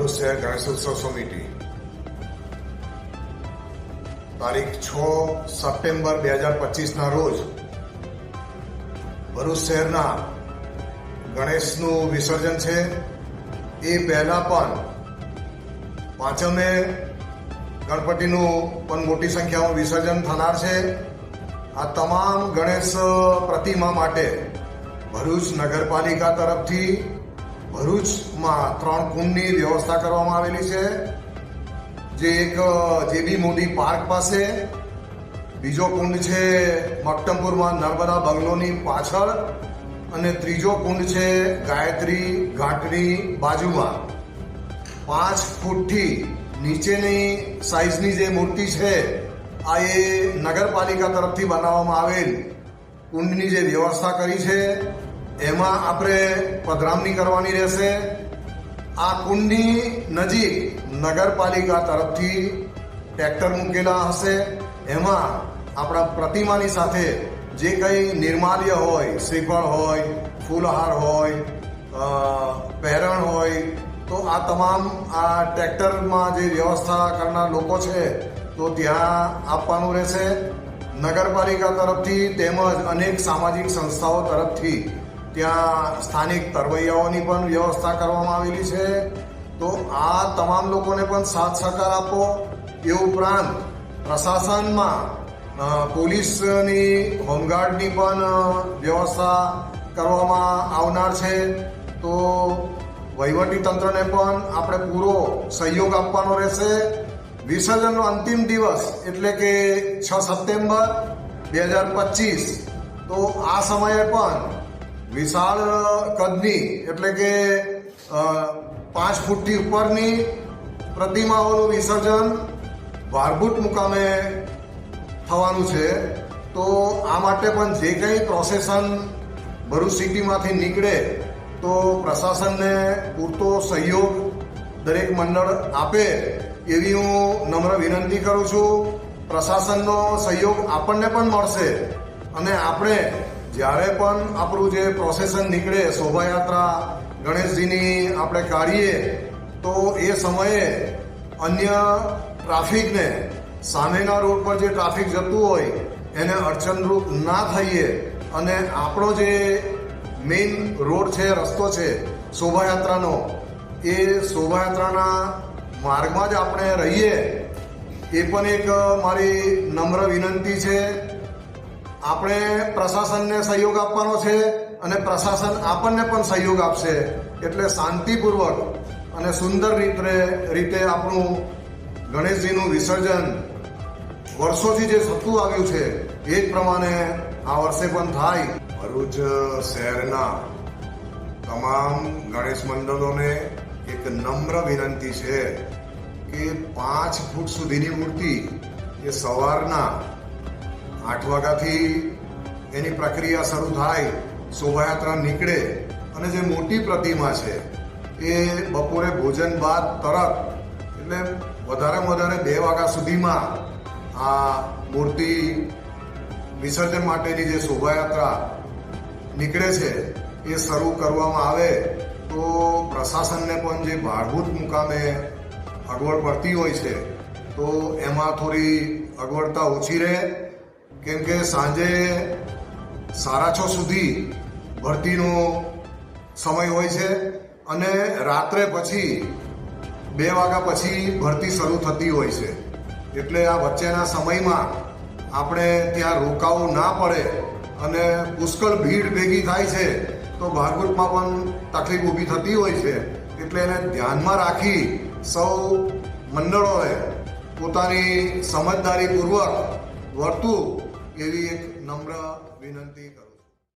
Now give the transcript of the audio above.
ભરૂચ શહેર ગણેશ ઉત્સવ સમિતિ. તારીખ છ સપ્ટેમ્બર બે હજાર પચીસના રોજ ભરૂચ શહેરના ગણેશનું વિસર્જન છે. એ પહેલા પણ પાંચમે ગણપતિનું પણ મોટી સંખ્યામાં વિસર્જન થનાર છે. આ તમામ ગણેશ પ્રતિમા માટે ભરૂચ નગરપાલિકા તરફથી ભરૂચમાં ત્રણ કુંડની વ્યવસ્થા કરવામાં આવેલી છે. જે એક જેબી મોદી પાર્ક પાસે, બીજો કુંડ છે મક્તમપુરમાં નર્મદા બંગલોની પાછળ, અને ત્રીજો કુંડ છે ગાયત્રી ઘાટની બાજુમાં. પાંચ ફૂટથી નીચેની સાઈઝની જે મૂર્તિ છે, આ એ નગરપાલિકા તરફથી બનાવવામાં આવેલ. કુંડની જે વ્યવસ્થા કરી છે એમાં આપણે પધરામણી કરવાની રહેશે. આ કુંડની નજીક નગરપાલિકા તરફથી ટ્રેક્ટર મૂકેલા હશે. એમાં આપણા પ્રતિમાની સાથે જે કંઈ નિર્માલ્ય હોય, શ્રીફળ હોય, ફૂલહાર હોય પહેરણ હોય, તો આ તમામ આ ટ્રેક્ટરમાં જે વ્યવસ્થા કરનાર લોકો છે, તો ત્યાં આપવાનું રહેશે. નગરપાલિકા તરફથી તેમજ અનેક સામાજિક સંસ્થાઓ તરફથી ત્યાં સ્થાનિક તરવૈયાઓની પણ વ્યવસ્થા કરવામાં આવેલી છે. તો આ તમામ લોકોને પણ સાથ સહકાર આપો. એ ઉપરાંત પ્રશાસનમાં પોલીસની હોમગાર્ડની પણ વ્યવસ્થા કરવામાં આવનાર છે. તો વહીવટી તંત્રને પણ આપણે પૂરો સહયોગ આપવાનો રહેશે. વિસર્જનનો અંતિમ દિવસ એટલે કે છ સપ્ટેમ્બર બે હજાર પચીસ. તો આ સમયે પણ વિશાળ કદની, એટલે કે પાંચ ફૂટથી ઉપરની પ્રતિમાઓનું વિસર્જન વારભૂટ મુકામે થવાનું છે. તો આ માટે પણ જે કંઈ પ્રોસેસન ભરૂચ સિટીમાંથી નીકળે, તો પ્રશાસનને પૂરતો સહયોગ દરેક મંડળ આપે એવી હું નમ્ર વિનંતી કરું છું. પ્રશાસનનો સહયોગ આપણને પણ મળશે અને આપણે જ્યારે પણ આપણું જે પ્રોસેસન નીકળે, શોભાયાત્રા ગણેશજીની આપણે કાઢીએ, તો એ સમયે અન્ય ટ્રાફિકને, સામેના રોડ પર જે ટ્રાફિક જતું હોય, એને અડચણરૂપ ના થઈએ. અને આપણો જે મેઇન રોડ છે, રસ્તો છે, શોભાયાત્રાનો, એ શોભાયાત્રાના માર્ગમાં જ આપણે રહીએ. એ પણ એક મારી નમ્ર વિનંતી છે. આપણે પ્રશાસનને સહયોગ આપવાનો છે અને પ્રશાસન આપણને પણ સહયોગ આપશે. એટલે શાંતિપૂર્વક અને સુંદર રીતે રીતે આપણું ગણેશજીનું વિસર્જન વર્ષોથી જે થતું આવ્યું છે, એ જ પ્રમાણે આ વર્ષે પણ થાય. ભરૂચ શહેરના તમામ ગણેશ મંડળોને એક નમ્ર વિનંતી છે કે પાંચ ફૂટ સુધીની મૂર્તિ એ સવારના આઠ વાગ્યાથી એની પ્રક્રિયા શરૂ થાય, શોભાયાત્રા નીકળે અને જે મોટી પ્રતિમા છે, એ બપોરે ભોજન બાદ તરત, એટલે વધારેમાં વધારે બે વાગ્યા સુધીમાં આ મૂર્તિ વિસર્જન માટેની જે શોભાયાત્રા નીકળે છે, એ શરૂ કરવામાં આવે, તો પ્રશાસનને પણ જે ભાડભૂત મુકામે અગવડ પડતી હોય છે, તો એમાં થોડી અગવડતા ઓછી રહે કેમ કે સાંજે સાડા છ સુધી ભરતીનો સમય હોય છે અને રાત્રે પછી બે વાગ્યા પછી ભરતી શરૂ થતી હોય છે. એટલે આ વચ્ચેના સમયમાં આપણે ત્યાં રોકાવું ના પડે અને પુષ્કળ ભીડ ભેગી થાય છે, તો ભાગવતમાં પણ તકલીફ ઊભી થતી હોય છે. એટલે એને ધ્યાનમાં રાખી સૌ મંડળોએ પોતાની સમજદારીપૂર્વક વર્તું એવી એક નમ્ર વિનંતી